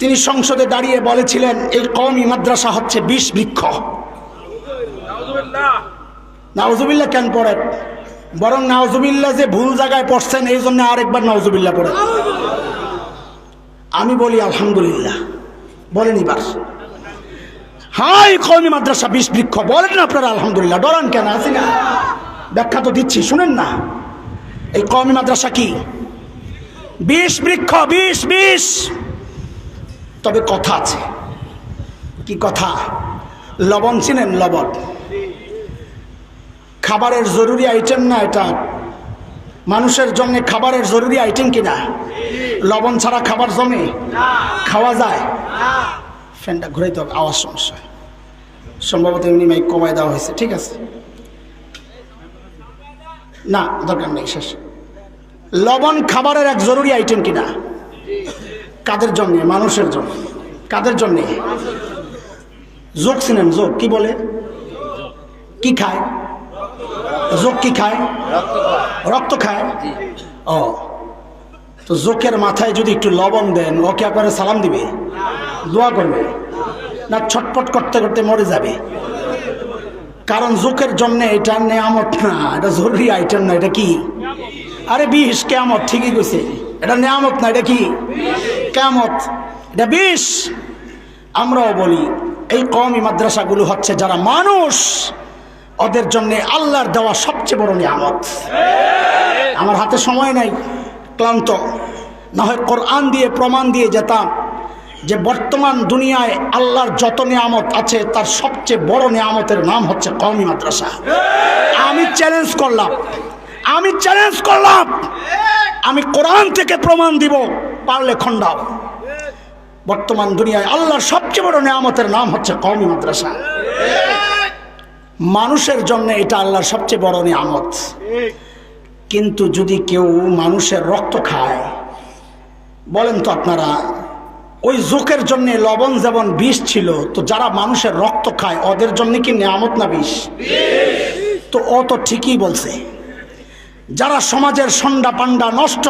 তিনি সংসদে দাঁড়িয়ে বলেছিলেন এই কওমি মাদ্রাসা হচ্ছে বিষ বৃক্ষ। নাওজুবিল্লা কেন পড়েন বরং নাওজুবিল্লা যে ভুল জায়গায় পড়ছেন এই জন্য আরেকবার নাওজুবিল্লা পড়েন আমি বলি আলহামদুলিল্লাহ। বলেন এবার। হাই কৌমি মাদ্রাসা বিষ বৃক্ষ। বলেন না আপনারা আলহামদুলিল্লাহ। ডরান কেন? আছি না। ব্যাখ্যা তো দিচ্ছি শুনেন না। এই কৌমি মাদ্রাসা কি? বিষ বৃক্ষ বিষ বিষ। তবে কথা আছে। কি কথা? লবণ চিনেন, লবণ। খাবারের জরুরি আইটেম না এটা? মানুষের জন্য খাবারের জরুরি আইটেম কিনা? লবণ ছাড়া খাবার জমে? খাওয়া যায়? ফ্যানটা ঘুরে তো আওয়াজ সমস্যা। সম্ভবত এমনি মাইক কমায় দেওয়া হয়েছে, ঠিক আছে? না, দরকার নেই, শেষ। লবণ খাবারের এক জরুরি আইটেম কিনা? কাদের জন্যে? মানুষের জন্য। কাদের জন্যে? যোগ সিনেন যোগ কি বলে? কি খায়? যোগ কি খায়? রক্ত খায়? ও। তো জোকের মাথায় যদি একটু লবণ দেন, ওকে একবারে সালাম দিবে। দোয়া করবে। না, ছটপট করতে করতে মরে যাবে। কারণ জোকের জন্য এটা নেয়ামত না, এটা জরুরি আইটেম না, এটা কি? আরে বিষ কেমত ঠিকই কইছে। এটা নেয়ামত না, এটা কি? কেমত এটা বিষ। আমরাও বলি, এই কওমি মাদ্রাসাগুলো হচ্ছে যারা মানুষ, ওদের জন্য আল্লাহর দেওয়া সবচেয়ে বড় নিয়ামত। আমার হাতে সময় নাই, ক্লান্ত। না হয় কোরআন দিয়ে প্রমাণ দিয়ে যেতাম যে বর্তমান দুনিয়ায় আল্লাহর যত নিয়ামত আছে, তার সবচেয়ে বড় নিয়ামতের নাম হচ্ছে কওমি মাদ্রাসা। আমি চ্যালেঞ্জ করলাম। আমি চ্যালেঞ্জ করলাম। আমি কোরআন থেকে প্রমাণ দিব। পারলে খণ্ডাও বর্তমান দুনিয়ায় আল্লাহর সবচেয়ে বড় নিয়ামতের নাম হচ্ছে কমি মাদ্রাসা। মানুষের জন্য এটা আল্লাহর সবচেয়ে বড় নিয়ামত। কিন্তু যদি কেউ মানুষের রক্ত খায়, বলেন তো আপনারা, ওই জোকের জন্য লবণ যেমন বিষ ছিল, তো যারা মানুষের রক্ত খায়, ওদের জন্য কি নিয়ামত না বিষ? তো ও তো ঠিকই বলছে। যারা সমাজের সন্ডা পান্ডা নষ্ট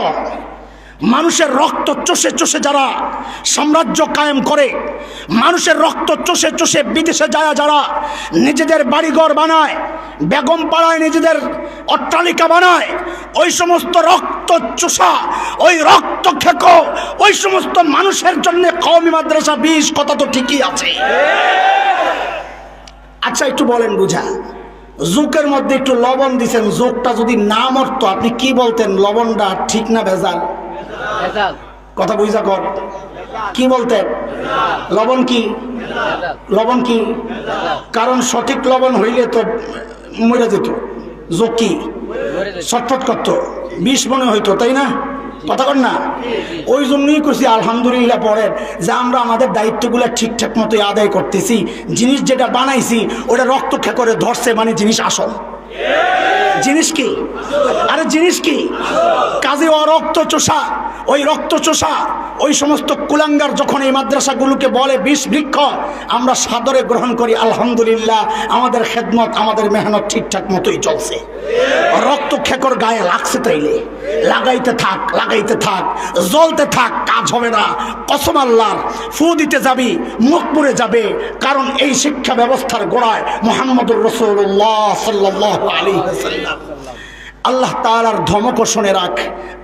মানুষের রক্ত চষে চষে যারা সাম্রাজ্য কায়েম করে, মানুষের রক্ত চষে চষে বিদেশে যায় যারা, নিজেদের বাড়িঘর বানায়, বেগম পাড়ায় নিজেদের অট্টালিকা বানায়, ওই সমস্ত রক্ত চোষা, ওই রক্ত খেকো, ওই সমস্ত মানুষের জন্য কওমি মাদ্রাসা বিষ কথা তো ঠিকই আছে। আচ্ছা একটু বলেন বুঝা, জোকের মধ্যে একটু লবণ দিছেন, জোকটা যদি না মরতো, আপনি কি বলতেন? লবণটা ঠিক না ভেজাল ভেজাল? কথা বুঝা কর। কি বলতেন লবণ কি? লবণ কি? কারণ সঠিক লবণ হইলে তো মরে যেত। যোগ কি? ছটফট করতো। বিষ মনে হইতো তাই না? কথা কর না। ওই জন্যই করছি আলহামদুলিল্লাহ পড়েন যে আমরা আমাদের দায়িত্বগুলো ঠিকঠাক মতো আদায় করতেছি। জিনিস যেটা বানাইছি ওটা রক্ত করে ধরছে মানে জিনিস আসল। জিনিস কি? আরে জিনিস কি? কাজে ও রক্ত চোষা, ওই রক্ত চোষা, ওই সমস্ত কুলাঙ্গার যখন এই মাদ্রাসাগুলোকে বলে বিষ বৃক্ষ, আমরা সাদরে গ্রহণ করি, আলহামদুলিল্লাহ, আমাদের খেদমত, আমাদের মেহনত ঠিকঠাক মতোই চলছে। রক্ত খেকর গায়ে লাগছে তাইলে। লাগাইতে থাক লাগাইতে থাক, জ্বলতে থাক, কাজ হবে না। কসম আল্লাহর, ফু দিতে যাবি, মুখ পুড়ে যাবে। কারণ এই শিক্ষা ব্যবস্থার গোড়ায় মোহাম্মদুর রসুল্লাহ সাল্লাহ আলী সাল্লাম আল্লাহ তালার ধমক শুনে রাখ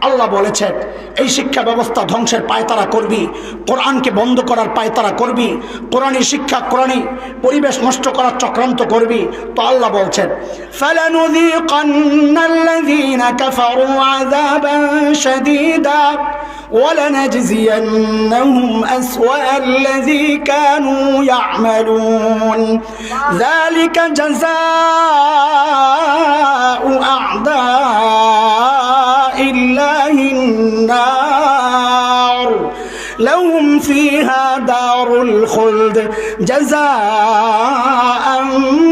আল্লাহ বলেছেন এই শিক্ষা ব্যবস্থা ধ্বংসের পায়তারা করবি কোরআনকে বন্ধ করার পায়তারা করবি কোরআনী শিক্ষা কোরআনী পরিবেশ নষ্ট করার চক্রান্ত করবি তো আল্লাহ বলছেন فَلَنُذِيقَنَّ الَّذِينَ كَفَرُوا عَذَابًا شَدِيدًا وَلَنَجْزِيَنَّهُمْ أَسْوَأَ الَّذِي كَانُوا يَعْمَلُونَ. ذَلِكَ جَزَاءُ أعداء الله النار. لهم فيها دار الخلد. جزاء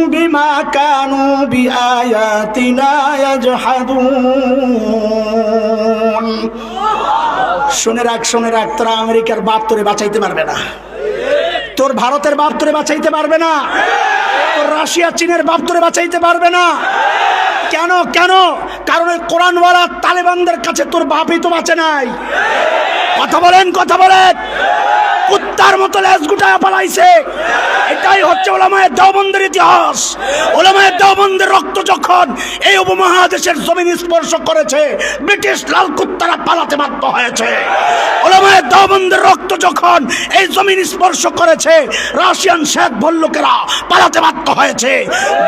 بما كانوا بآياتنا يجحدون. শুনে রাখ শুনে রাখ, তোরা আমেরিকার বাপ তোরে বাঁচাইতে পারবে না। তোর ভারতের বাপ তোরে বাঁচাইতে পারবে না। তোর রাশিয়া, চীনের বাপ তোরে বাঁচাইতে পারবে না। কেন কেন? কারণ ওই কোরআনওয়ালা তালেবানদের কাছে তোর বাপই তো বাঁচে নাই। কথা বলেন কথা বলেন। কুত্তার মতো লেজ গুটায় পালাইছে। এটাই হচ্ছে ওলামায়ের দেওবন্দের ইতিহাস। ওলামায়ের দেওবন্দের রক্ত যখন এই উপমহাদেশের জমিন স্পর্শ করেছে, ব্রিটিশ লাল কুত্তারা পালাতে বাধ্য হয়েছে। ওলামায়ের দেওবন্দের রক্ত যখন এই জমিন স্পর্শ করেছে, রাশিয়ান শেখ ভল্লুকেরা পালাতে বাধ্য হয়েছে।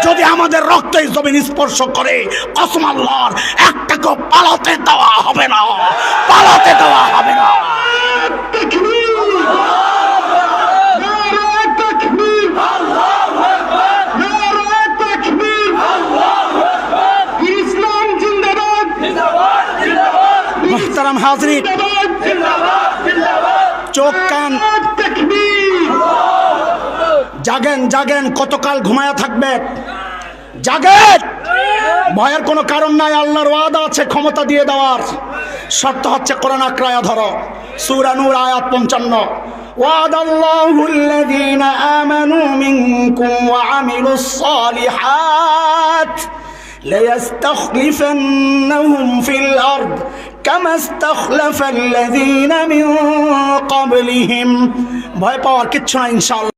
যদি আমাদের রক্ত এই জমিন স্পর্শ করে, কসম আল্লাহর, একটাকেও পালাতে দেওয়া হবে না। পালাতে দেওয়া হবে না। চোখ, কান। জাগেন জাগেন, কতকাল ঘুমায়া থাকবে? জাগেন! ভয়ের কোনো কারণ নাই, আল্লাহর ওয়াদা আছে ক্ষমতা দিয়ে দেওয়ার। শর্ত হচ্ছে কোরআন আক্রায়া ধরো সূরা নূর আয়াত পঞ্চান্ন وعد الله الذين آمنوا منكم وعملوا الصالحات ليستخلفنهم في الأرض كما استخلف الذين من قبلهم ভয় পাওয়ার কিচ্ছু না ইনশাআল্লাহ